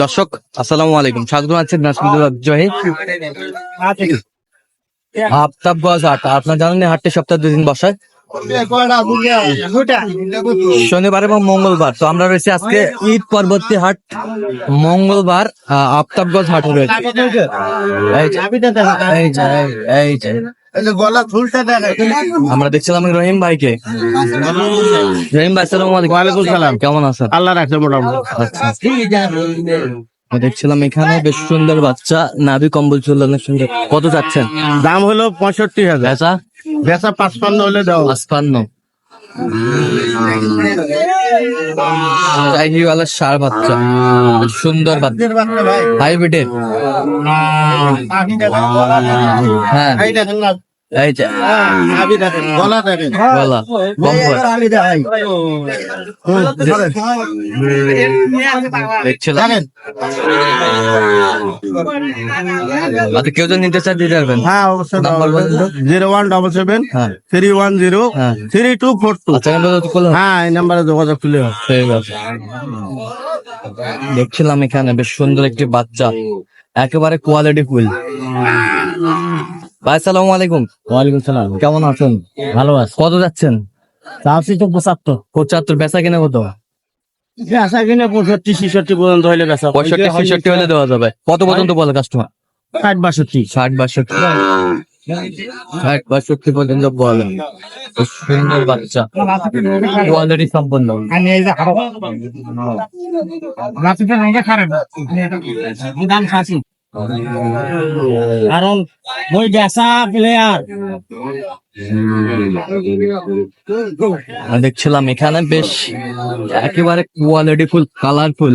দর্শক, আসসালামু আলাইকুম। স্বাগত আছেন নাসিমুল্লাহ জহি আফতাব গজ আপনার জানেন হাটটি সপ্তাহে দুই দিন বসায়। শনিবার এবং মঙ্গলবার। তো আমরা রয়েছে আজকে ঈদ পরবর্তী হাট। মঙ্গলবার আফতাবগঞ্জ হাটে রয়েছে। গলা ফুলটা আমরা দেখছিলাম রহিম ভাইকে। রহিম ভাই সালাম আলাইকুম। ওয়ালাইকুম সালাম। কেমন আছেন? আল্লাহ রাখছে মোটামুটি। আচ্ছা। দেখছিলাম এখানে বেশ সুন্দর বাচ্চা নাভি কম্বল চুল অনেক সুন্দর। কত চাচ্ছেন? দাম হলো পঁয়ষট্টি হাজার। বেচা? বেচা পাঁচপান্ন হলে দাও। পাঁচপান্ন। চাইনিওয়ালা সার বাচ্চা। সুন্দর বাচ্চা। হাইব্রিডের হ্যাঁ। এই দেখেন না এই যে আবি দেখেন গলা দেখেন। গলা কম্বল দেখছিলাম দেখেন। আচ্ছা কেউ যদি নিতে চায় দিতে পারবেন। হ্যাঁ জিরো ওয়ান ডবল সেভেন হ্যাঁ। থ্রি ওয়ান জিরো হ্যাঁ। Three two four two. আচ্ছা হ্যাঁ এই নাম্বারে যোগাযোগ ঠিক আছে। দেখছিলাম এখানে বেশ সুন্দর একটি বাচ্চা। একেবারে কোয়ালিটি ফুল ভাই সালাম আলাইকুম। ওয়ালাইকুম সালাম। কেমন আছেন? ভালো আছে। কত যাচ্ছেন? চাষি তো পঁচাত্তর। পঁচাত্তর বেচা কিনে কত? বেচা কিনে পঁয়ষট্টি ছেষট্টি পর্যন্ত হইলে বেচা পঁয়ষট্টি ছেষট্টি হলে দেওয়া যাবে। কত পর্যন্ত বলে কাস্টমার ষাট বাষট্টি। ষাট বাষট্টি। ষাট বাষট্টি পর্যন্ত বলে। সুন্দর বাচ্চা। কোয়ালিটি সম্পন্ন। কারণ ওই বেচা প্লেয়ার আমি দেখছিলাম এখানে বেশ একেবারে কোয়ালিটি ফুল কালারফুল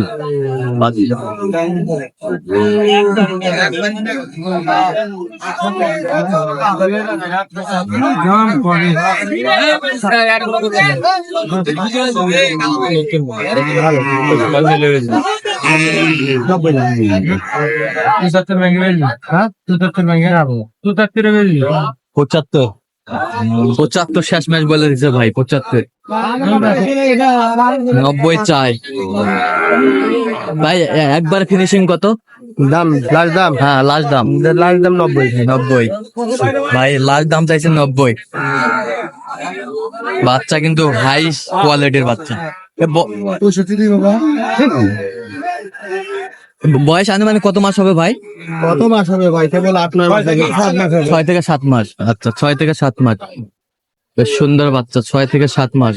পঁচাত্তর। পঁচাত্তর শেষ ম্যাচ বলে দিছে ভাই পঁচাত্তর। নব্বই চাই। ভাই একবার ফিনিশিং কত? দাম লাস্ট দাম? হ্যাঁ লাস্ট দাম। লাস্ট দাম নব্বই। নব্বই। ভাই লাস্ট দাম চাইছে নব্বই। বাচ্চা কিন্তু হাই কোয়ালিটির বাচ্চা। বয়স আনে মানে কত মাস হবে ভাই? কত মাস হবে ভাই? কেবল আট নয় মাস থেকে সাত মাস হবে। ছয় থেকে সাত মাস। আচ্ছা ছয় থেকে সাত মাস। বেশ সুন্দর বাচ্চা ছয় থেকে সাত মাস।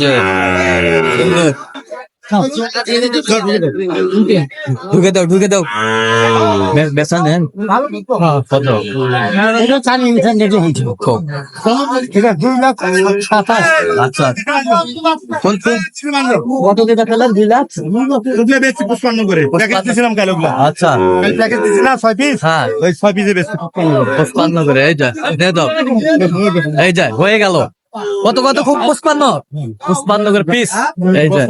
যে ঢুকে দাও ঢুকে দাও বে- বেচা নেন কত কম। আচ্ছা আচ্ছা হ্যাঁ ওই ছয় পিসে বেশি পঁচপান্ন করে এই যা দে দাও এই যা হয়ে গেল কত কত খুব পুষ্পান্ন পুষ্পান্ন করে পিস এই যে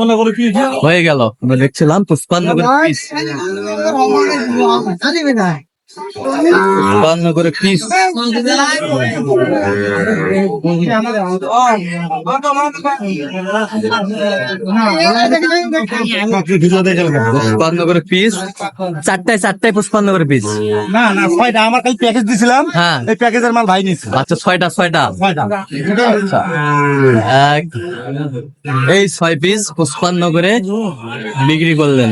হয়ে গেল আমরা দেখছিলাম পুষ্পান্ন করে পিস পুষ্পান্ন করে পিস পুষ্পান্ন করে পিস চারটায় চারটায় পুষ্পান্ন করে পিস না না ছয়টা। আমার কাল প্যাকেজ দিছিলাম। হ্যাঁ। এই প্যাকেজের মাল ভাই নিচ্ছে আচ্ছা ছয়টা ছয়টা। ছয়টা। এই ছয় পিস পুষ্পান্ন করে বিক্রি করলেন।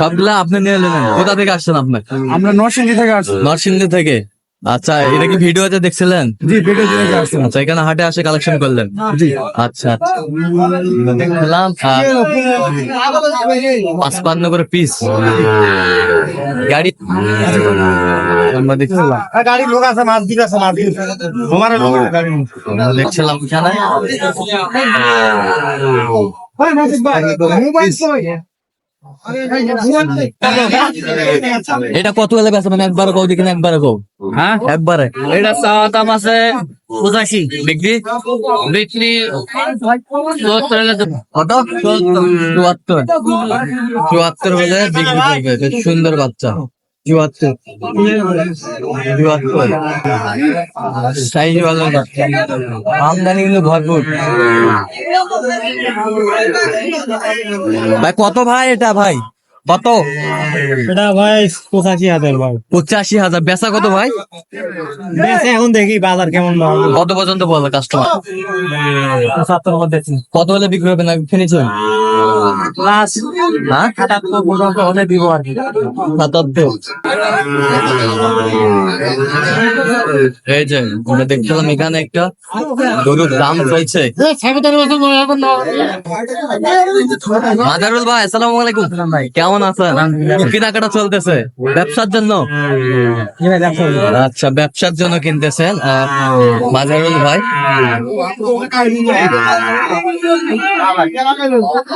সবগুলা আপনি নিয়ে নিলেন কোথা থেকে আসছেন আপনি? আমরা নরসিংদী থেকে আসছি। নরসিংদী থেকে? আচ্ছা এটা কি ভিডিওতে দেখছিলেন? জি আচ্ছা এখানে হাটে আসে কালেকশন করলেন। জি। আচ্ছা আচ্ছা। দেখলাম পাঁচপান্ন করে পিস গাড়ি দেখছিলাম। লোক এটা কত এলাকা আছে? মানে একবার কও দিকে একবার কও। হ্যাঁ? একবারে। এটা চাওয়া দাম আছে পঁচাশি বিক্রি বিক্রি চুয়াত্তর কত? চুয়াত্তর। চুয়াত্তর। হলে বিক্রি করবে সুন্দর বাচ্চা। চুয়াত্তর চুয়াত্তর সাইজ ভালো আমদানি কিন্তু ভরপুর। ভাই কত ভাই এটা ভাই? কত? এটা ভাই পঁচাশি হাজার ভাই। পঁচাশি হাজার। বেচা কত ভাই? বেশি এখন দেখি বাজার কেমন কত পর্যন্ত বলো কাস্টমার পঁচাত্তর কত হলে বিক্রি হবে না ফিনিশিং এই যে দেখছিলাম এখানে একটা দাম চলছে মাজারুল ভাই আসসালামু আলাইকুম কেমন আছেন কেনাকাটা চলতেছে ব্যবসার জন্য আচ্ছা ব্যবসার জন্য কিনতেছেন মাজারুল ভাই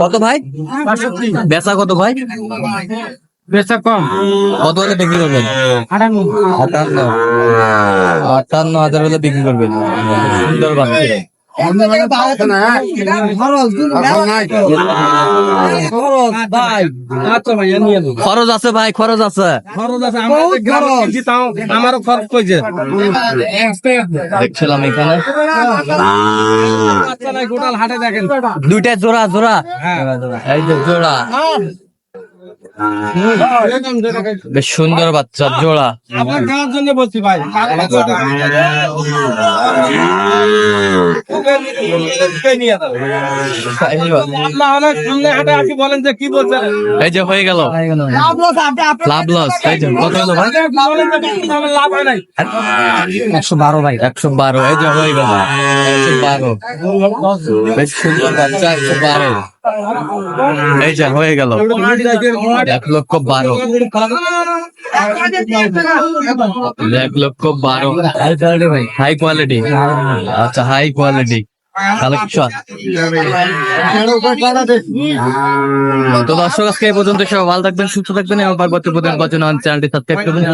কত ভাই? বেচা কত ভাই? বেচা কম। কত হলে বিক্রি করবেন? আটান্ন। আটান্ন। হাজার হলে বিক্রি করবেন। সুন্দর বাচ্চা আচ্ছা খরচ আছে ভাই খরচ আছে। খরচ আছে আমারও খরচ কইছে। দেখছিলাম এখানে। গোটাল হাটে দেখেন। দুইটা জোড়া জোড়া। হ্যাঁ। জোড়া। বেশ সুন্দর বাচ্চা জোড়া। আপনার খাওয়ার জন্য বলছি ভাই। যে এই যে হয়ে গেল। লাভ লস এই যে কত হলো ভাই? বলেন যে বেশি দামে লাভ নাই। একশো বারো ভাই। একশো বারো এই যে হয়ে গেল। একশো বারো। বেশ সুন্দর বাচ্চা একশো বারো। এই যে, হয়ে গেল। এক লক্ষ বারো। এক লক্ষ বারো। হাই কোয়ালিটি আচ্ছা হাই কোয়ালিটি তো দর্শক, আজকে এই পর্যন্ত সব ভালো থাকবেন, সুস্থ থাকবেন এবং পরবর্তী প্রতিদিন পাচ্ছেন চ্যানেলটি সাবস্ক্রাইব করবেন